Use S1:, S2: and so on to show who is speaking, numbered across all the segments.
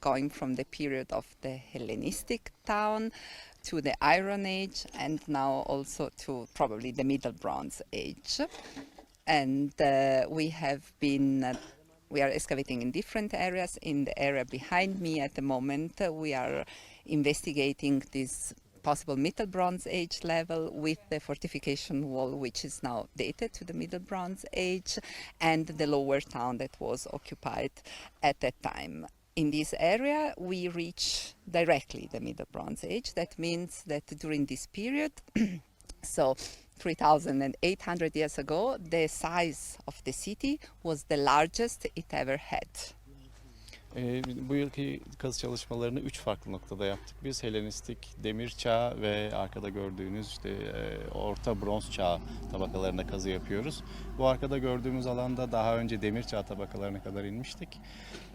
S1: going from the period of the Hellenistic town to the Iron Age and now also to probably the Middle Bronze Age. And uh, we have been. Uh, we are excavating in different areas. In the area behind me at the moment, uh, we are investigating this possible Middle Bronze Age level with the fortification wall, which is now dated to the Middle Bronze Age, and the lower town that was occupied at that time. In this area, we reach directly the Middle Bronze Age. That means that during this period, so 3,800 years ago, the size of the city was the largest it ever had.
S2: Ee, bu yılki kazı çalışmalarını üç farklı noktada yaptık. Biz Helenistik, Demir Çağı ve arkada gördüğünüz işte e, Orta Bronz Çağı tabakalarına kazı yapıyoruz. Bu arkada gördüğümüz alanda daha önce Demir Çağı tabakalarına kadar inmiştik.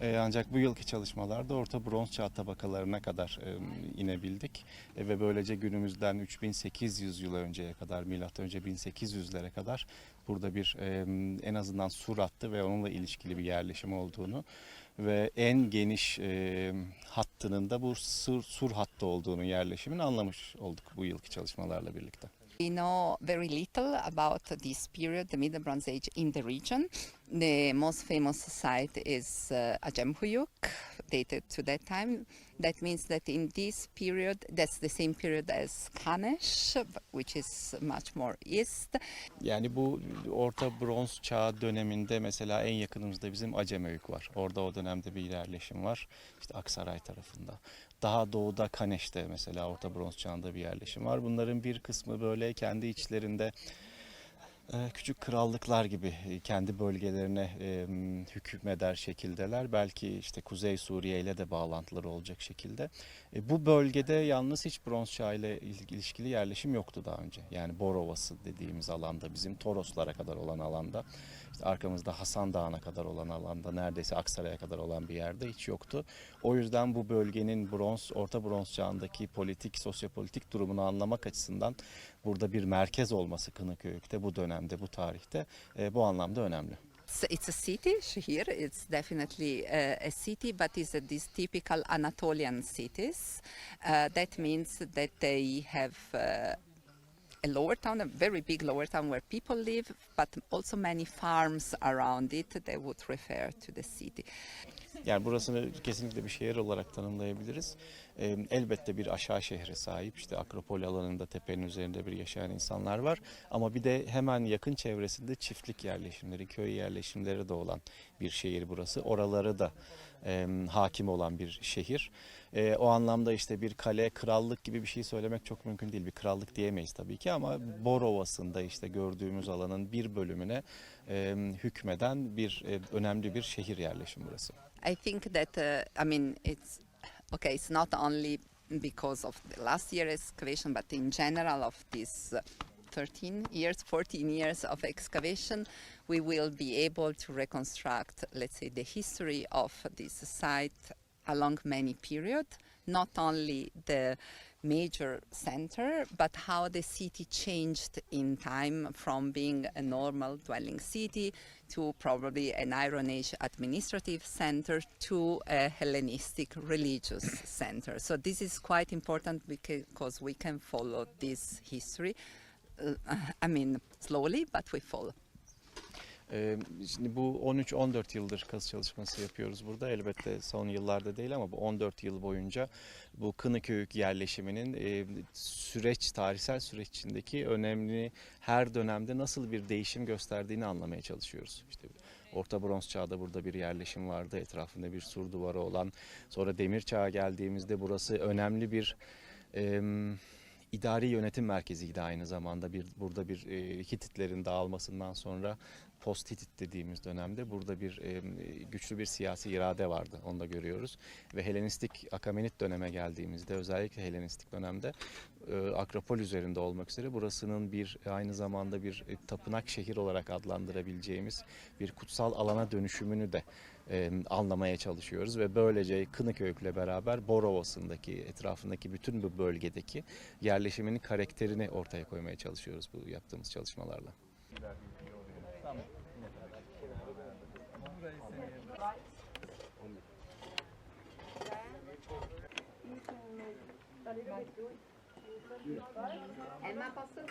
S2: E, ancak bu yılki çalışmalarda Orta Bronz Çağı tabakalarına kadar e, inebildik. E, ve böylece günümüzden 3800 yıl önceye kadar, milattan önce 1800'lere kadar burada bir e, en azından sur hattı ve onunla ilişkili bir yerleşim olduğunu ve en geniş e, hattının da bu sur, sur hattı olduğunu yerleşimin anlamış olduk bu yılki çalışmalarla birlikte.
S1: We know very little about this period, the Middle Bronze Age, in the region. The most famous site is uh, Ajemhuyuk, dated to that time. That means that in this period, that's the same period as Kanesh, which is much more east.
S2: Yani bu Orta Bronz Çağı döneminde mesela en yakınımızda bizim Acemöyük var. Orada o dönemde bir yerleşim var. İşte Aksaray tarafında. Daha doğuda Kaneş'te mesela Orta Bronz Çağı'nda bir yerleşim var. Bunların bir kısmı böyle kendi içlerinde küçük krallıklar gibi e, kendi bölgelerine e, hükmeder şekildeler. Belki işte Kuzey Suriye ile de bağlantıları olacak şekilde. E, bu bölgede yalnız hiç bronz çağı ile il- ilişkili yerleşim yoktu daha önce. Yani Bor Ovası dediğimiz alanda bizim Toroslara kadar olan alanda işte arkamızda Hasan Dağı'na kadar olan alanda neredeyse Aksaray'a kadar olan bir yerde hiç yoktu. O yüzden bu bölgenin bronz, orta bronz çağındaki politik, sosyopolitik durumunu anlamak açısından burada bir merkez olması Kınıköy'ükte bu dönemde, bu tarihte e, bu anlamda önemli.
S1: It's, a city here. It's definitely uh, a city, but it's a, these typical Anatolian cities. Uh, that means that they have uh, a lower town, a very big lower town where people live, but also many farms around it. They would refer to the city.
S2: Yani burasını kesinlikle bir şehir olarak tanımlayabiliriz. Ee, elbette bir aşağı şehre sahip. İşte Akropol alanında tepenin üzerinde bir yaşayan insanlar var. Ama bir de hemen yakın çevresinde çiftlik yerleşimleri, köy yerleşimleri de olan bir şehir burası. Oraları da e, hakim olan bir şehir. E, o anlamda işte bir kale, krallık gibi bir şey söylemek çok mümkün değil. Bir krallık diyemeyiz tabii ki ama Bor Ovası'nda işte gördüğümüz alanın bir bölümüne e, hükmeden bir e, önemli bir şehir yerleşim burası.
S1: I think that uh, I mean it's okay. It's not only because of the last year excavation, but in general of this uh, 13 years, 14 years of excavation, we will be able to reconstruct, let's say, the history of this site along many periods. Not only the major center, but how the city changed in time from being a normal dwelling city to probably an Iron Age administrative center to a Hellenistic religious center. So this is quite important because we can follow this history. Uh, I mean, slowly, but we follow.
S2: Ee, Şimdi bu 13-14 yıldır kazı çalışması yapıyoruz burada. Elbette son yıllarda değil ama bu 14 yıl boyunca bu Kınıköyük yerleşiminin e, süreç, tarihsel süreç içindeki önemli her dönemde nasıl bir değişim gösterdiğini anlamaya çalışıyoruz. İşte Orta Bronz Çağ'da burada bir yerleşim vardı. Etrafında bir sur duvarı olan. Sonra Demir Çağ'a geldiğimizde burası önemli bir... em, idari yönetim merkeziydi aynı zamanda. Bir burada bir e, Hititlerin dağılmasından sonra post Hitit dediğimiz dönemde burada bir e, güçlü bir siyasi irade vardı. Onu da görüyoruz. Ve Helenistik Akamenit döneme geldiğimizde özellikle Helenistik dönemde e, Akropol üzerinde olmak üzere burasının bir aynı zamanda bir e, tapınak şehir olarak adlandırabileceğimiz bir kutsal alana dönüşümünü de e, anlamaya çalışıyoruz ve böylece Kınıköy'le beraber Bor Ovası'ndaki etrafındaki bütün bu bölgedeki yerleşiminin karakterini ortaya koymaya çalışıyoruz bu yaptığımız çalışmalarla.
S1: Elma pası.